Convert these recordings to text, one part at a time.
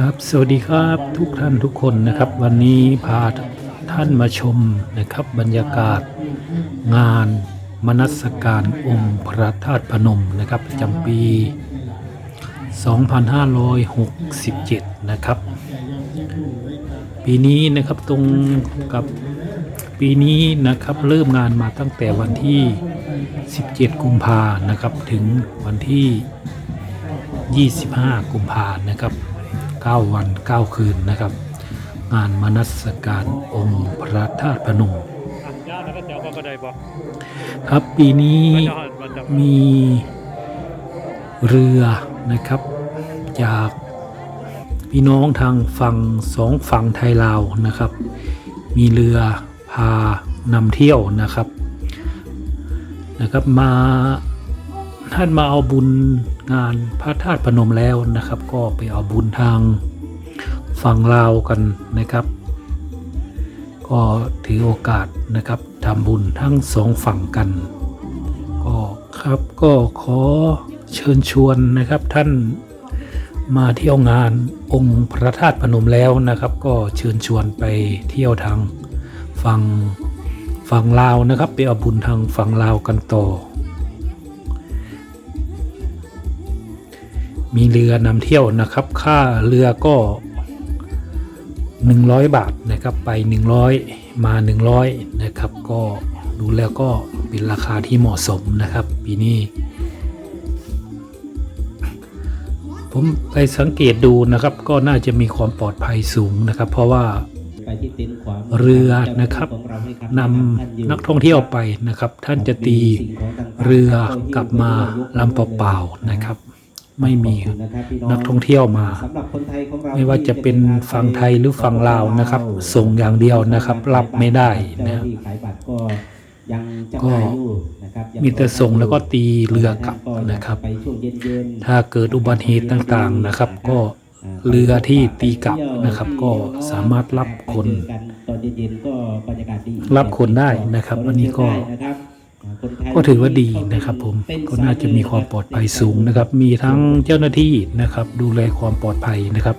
ครับ สวัสดีครับทุกท่านทุกคนนะครับ วันนี้พาท่านมาชมนะครับ บรรยากาศ งานมนัสการองค์พระธาตุพนมนะครับประจำปี 2567 นะครับ ปีนี้นะครับตรงกับปีนี้นะครับเริ่มงานมาตั้งแต่วันที่ 17 กุมภานะครับถึงวันที่ 25 กุมภานะครับ 9 วัน 9 คืนนะครับ งานมนัสการองค์พระธาตุพนมครับปีนี้มีเรือนะครับ จากพี่น้องทางฝั่งสองฝั่งไทยลาวนะครับ มีเรือพานำเที่ยวนะครับนะครับมา ท่านมาเอาบุญงานพระธาตุพนมแล้วนะครับ ก็ไปเอาบุญทางฝั่งลาวกันนะครับ ก็ถือโอกาสนะครับทำบุญทั้งสองฝั่งกันก็ครับก็ขอเชิญชวนนะครับท่านมาเที่ยวงานองค์พระธาตุพนมแล้วนะครับ ก็เชิญชวนไปเที่ยวทางฝั่งฝั่งลาวนะครับ ไปเอาบุญทางฝั่งลาวกันต่อ มีเรือนำเที่ยวนะครับ ค่าเรือก็ 100 บาทนะครับไป 100 มา 100 นะครับ ก็ดูแล้วก็เป็นราคาที่เหมาะสมนะครับ ปีนี้ ผมไปสังเกตดูนะครับก็น่าจะมีความปลอดภัยสูงนะครับ เพราะว่าเรือนะครับนำนักท่องเที่ยวไปนะครับ ท่านจะตีเรือกลับมาลำเปล่าๆนะครับ ไม่มีขอบคุณนะครับพี่นักท่องเที่ยวมาสำหรับคนไทยของเราไม่ว่าจะเป็นฝั่งไทยหรือฝั่งลาวนะครับ ส่งอย่างเดียวนะครับ รับไม่ได้นะเจ้าหาที่ขายบัตรก็ยังจำหน่ายอยู่นะครับยังมีแต่ส่งแล้วก็ตีเรือกลับนะครับไปช่วงเย็นๆถ้าเกิดอุบัติเหตุต่างๆนะครับ ก็เรือที่ตีกลับนะครับ ก็สามารถรับคนไปเจอกันตอนเย็นๆก็บรรยากาศดีรับคนได้นะครับ อันนี้ก็ ก็ถือว่าดีนะครับผมก็น่าจะมีความปลอดภัยสูงนะครับ มีทั้งเจ้าหน้าที่นะครับ ดูแลความปลอดภัยนะครับ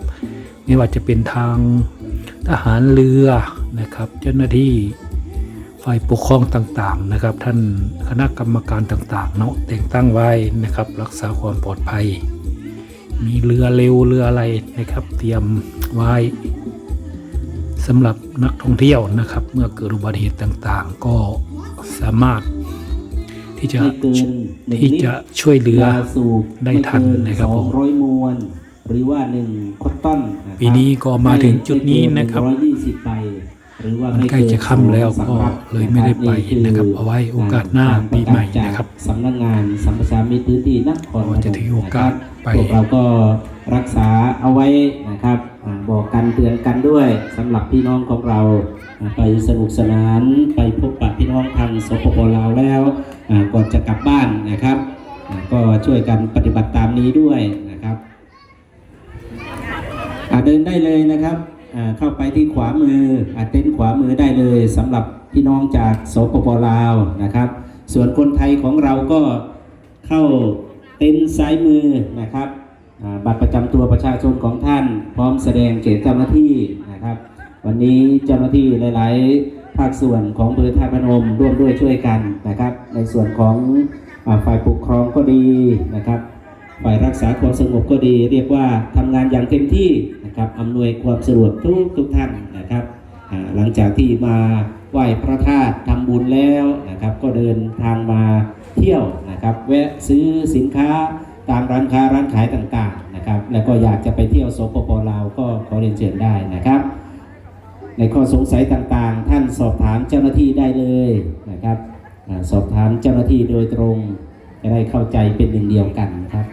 ไม่ว่าจะเป็นทางทหารเรือนะครับ เจ้าหน้าที่ฝ่ายปกครองต่างๆนะครับ ท่านคณะกรรมการต่างๆ เนาะแต่งตั้งไว้นะครับ รักษาความปลอดภัย มีเรือเร็วเรืออะไรนะครับ เตรียมไว้สำหรับนักท่องเที่ยวนะครับ เมื่อเกิดอุบัติเหตุต่างๆ ก็สามารถ ที่จะไม่เกินหนึ่งที่ลิตรจะช่วยเหลือยาสูบได้ทันนะครับผมสองร้อยมวนหรือว่าหนึ่งคอตตอนะครับปีนี้ก็มาถึงจุดนี้นะครับร้อยยี่สิบใบหรือว่ามันไม่ใกล้จะค่ำแล้วก็เลยไม่ได้ไปนะครับเอาไว้โอกาสหน้าปีใหม่นะครับสำนักงานสัมปทานมิตรพื้นที่นครก็จะถือโอกาสไปพวกเราก็รักษาเอาไว้นะครับอ่าบอกกันเตือนกันด้วยสำหรับพี่น้องของเราอ่าไปสนุกสนานไปพบปะพี่น้องทางสปปลาวแล้วอ่า ก่อนจะกลับบ้านนะครับ ก็ช่วยกันปฏิบัติตามนี้ด้วยนะครับเดินได้เลยนะครับเข้าไปที่ขวามืออเต็นท์ขวามือได้เลยสำหรับพี่น้องจากสปปลาวนะครับ ส่วนคนไทยของเราก็เข้าเต็นท์ซ้ายมือนะครับบัตรประจำตัวประชาชนของท่าน พร้อมแสดงเกตเจ้าหน้าที่นะครับ วันนี้เจ้าหน้าที่หลาย ๆ ภาคส่วนของอำเภอท่าพนมร่วมด้วยช่วยกันนะครับ ในส่วนของอฝ่ายปกครองก็ดีนะครับฝ่ายรักษาความสงบก็ดี เรียกว่าทำงานอย่างเต็มที่นะครับอำนวยความสะดวกทุกทุกท่านนะครับหลังจากที่มาไหว้พระธาตุทำบุญแล้วนะครับ ก็เดินทางมาเที่ยวนะครับแวะซื้อสินค้าตามร้านค้าร้านขายต่างๆนะครับ แล้วก็อยากจะไปเที่ยวโสปปลาวก็ขอเรียนเชิญได้นะครับ ในข้อสงสัยต่างๆ ท่านสอบถามเจ้าหน้าที่ได้เลยนะครับอาสอบถามเจ้าหน้าที่โดยตรงจะได้เข้าใจเป็นหนึ่งเดียวกันครับ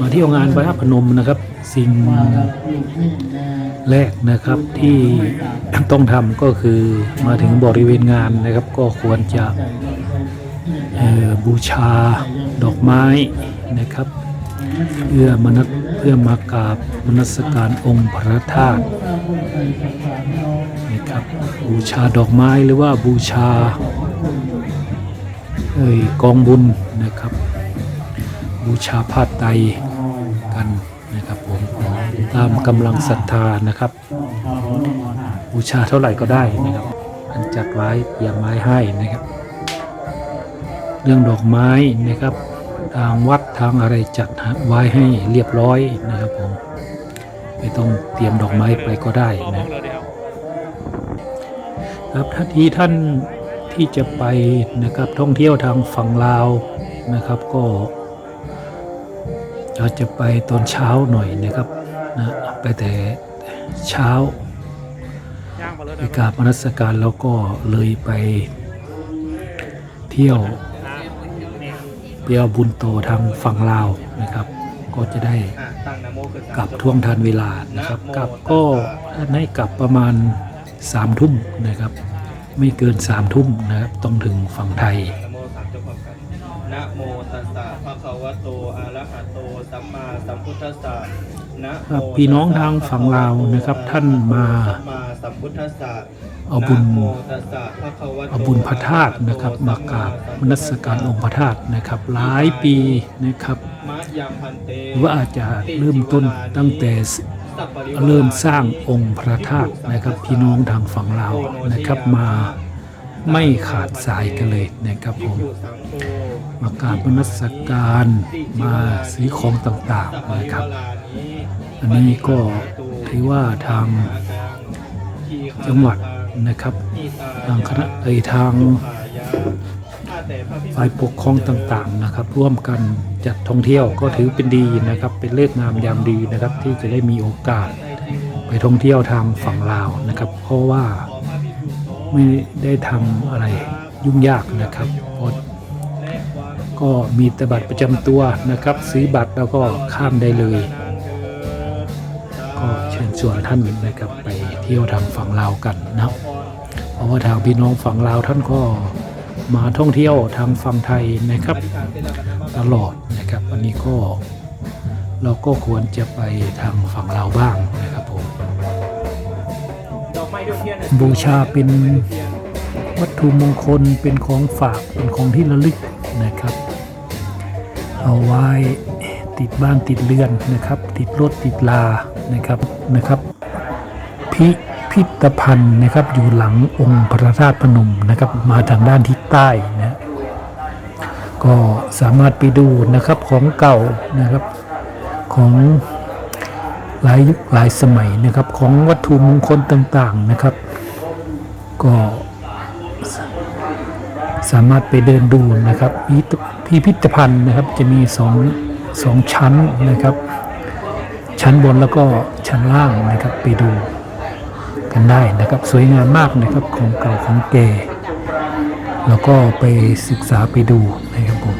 มาเที่ยวงานพระธาตุพนมนะครับ สิ่งแรกนะครับที่ต้องทำก็คือมาถึงบริเวณงานนะครับ ก็ควรจะเอ่อ บูชาดอกไม้นะครับ เพื่อมนัสเพื่อมากราบมนัสการองค์พระธาตุนะครับบูชาดอกไม้หรือว่าบูชาเอ่ยกองบุญนะครับ บูชาผ้าไตรกันนะครับผมตามกำลังศรัทธานะครับ บูชาเท่าไหร่ก็ได้นะครับอันจัดไว้เตรียมไว้ให้นะครับ เรื่องดอกไม้นะครับ ทางวัดทางอะไรจัดไว้ให้เรียบร้อยนะครับผมไม่ต้องเตรียมดอกไม้ไปก็ได้นะครับท่านที่ท่านที่จะไปนะครับท่องเที่ยวทางฝั่งลาวนะครับก็อาจจะไปตอนเช้าหน่อยนะครับนะไปแต่เช้าไปกราบมนัสการแล้วก็เลยไปเที่ยว เปียวบุญโตทางฝั่งลาวนะครับ ก็จะได้กลับท่วงทันเวลานะครับ กลับก็ท่านให้กลับประมาณสามทุ่มนะครับ ไม่เกินสามทุ่มนะครับต้องถึงฝั่งไทยนะโมตัสสะภะคะวะโตอะระหะโตสัมมาสัมพุทธัสสะนะพี่น้องทางฝั่งลาวนะครับท่านมา สัมมาสัมพุทธัสสะเอาบุญนะโมตัสสะภะคะวะโตเอาบุญพระธาตุนะครับมากราบมนัสการองค์พระธาตุนะครับ หลายปีนะครับมะยังพันเตหรือว่าอาจจะเริ่มต้นตั้งแต่สัพปริวาเริ่มสร้างองค์พระธาตุนะครับ พี่น้องทางฝั่งลาวนะครับมาไม่ขาดสายกันเลยนะครับผมภิกษุสังโฆมากราบมนัสการมาซื้อของต่างๆนะครับ อันนี้ก็ถือว่าทาง จังหวัดนะครับทางคณะเอทางฝ่ายปกครองต่างๆนะครับ ร่วมกันจัดท่องเที่ยวก็ถือเป็นดีนะครับ เป็นเลิกงามยามดีนะครับ ที่จะได้มีโอกาส ไปท่องเที่ยวทางฝั่งลาวนะครับ เพราะว่าไม่ได้ทำอะไรยุ่งยากนะครับก็มีแต่บัตรประจำตัวนะครับ ซื้อบัตรแล้วก็ข้ามได้เลย ก็เชิญชวนท่านนะครับไป ที่ยวทางฝั่งลาวกันนะครับเพราะว่าทางพี่น้องฝั่งลาวท่านก็มาท่องเที่ยวทางฝั่งไทยนะครับ ตลอดนะครับวันนี้ก็เราก็ควรจะไปทางฝั่งลาวบ้างนะครับผมบูชาเป็นวัตถุมงคลเป็นของฝากเป็นของที่ระลึกนะครับ เอาไว้ติดบ้านติดเรือนนะครับ ติดรถติดลานะครับนะครับ พิพิธภัณฑ์นะครับอยู่หลังองค์พระธาตุพนมนะครับ มาทางด้านทิศใต้นะก็สามารถไปดูนะครับของเก่านะครับของหลายยุคหลายสมัยนะครับของวัตถุมงคลต่างๆนะครับ ก็สามารถไปเดินดูนะครับพิพิธภัณฑ์นะครับจะมีสองสองชั้นนะครับ ชั้นบนแล้วก็ชั้นล่างนะครับไปดู กันได้นะครับ สวยงามมากนะครับของเก่าของแก่แล้วก็ไปศึกษาไปดูนะครับผม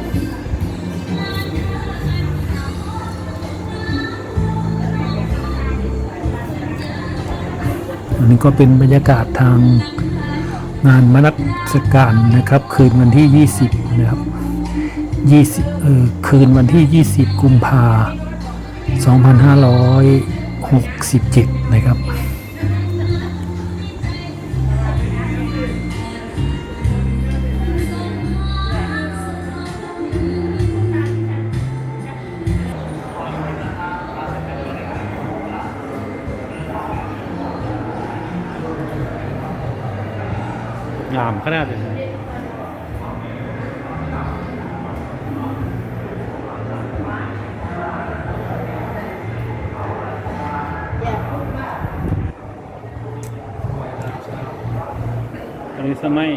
อันนี้ก็เป็นบรรยากาศทางงานมนัสการนะครับ คืนวันที่ 20 นะครับ20เออคืนวันที่ 20 กุมภา2567 นะครับ งามขนาดเลยอันนี้สมัย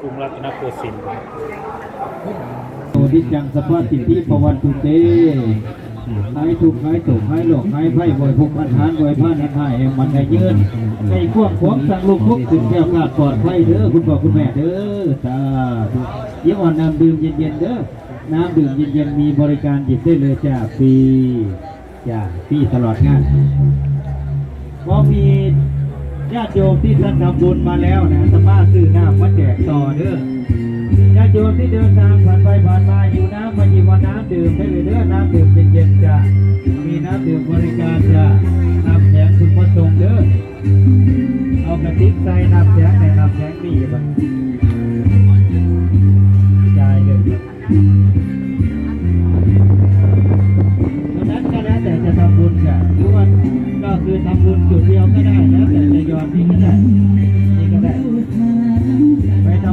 กรุงรัตนโกสินทร์โอทิจังสภาสิทธิปวันตุเต หายทุกข์หายโศกหายโรคหายไพ่บ่อยพกพันธานบ่อยผ้านันหายแห่งมันให้ยืนในควบของสั่งลูกพุกถึงแก้วขาดปลอดภัยเด้อคุณพ่อคุณแม่เด้อสาธุเยี่ยมอ่อนน้ำดื่มเย็นๆเด้อน้ำดื่มเย็นๆมีบริการหยิบได้เลยจ้าฟรีจ้าฟรีตลอดงานพอมีญาติโยมที่ท่านทำบุญมาแล้วนะสามารถซื้อน้ำมาแจกต่อเด้อ ญาติโยมที่เดินทางผ่านไปผ่านมาอยู่น้ำมาหยิบเอาน้ำดื่มได้เลยเด้อน้ำดื่มเย็นๆจ้ะมีน้ำดื่มบริการจ้ะน้ำแข็งคุณพระสงเด้อเอากระติกใส่น้ำแข็งในน้ำแข็งนี่บัด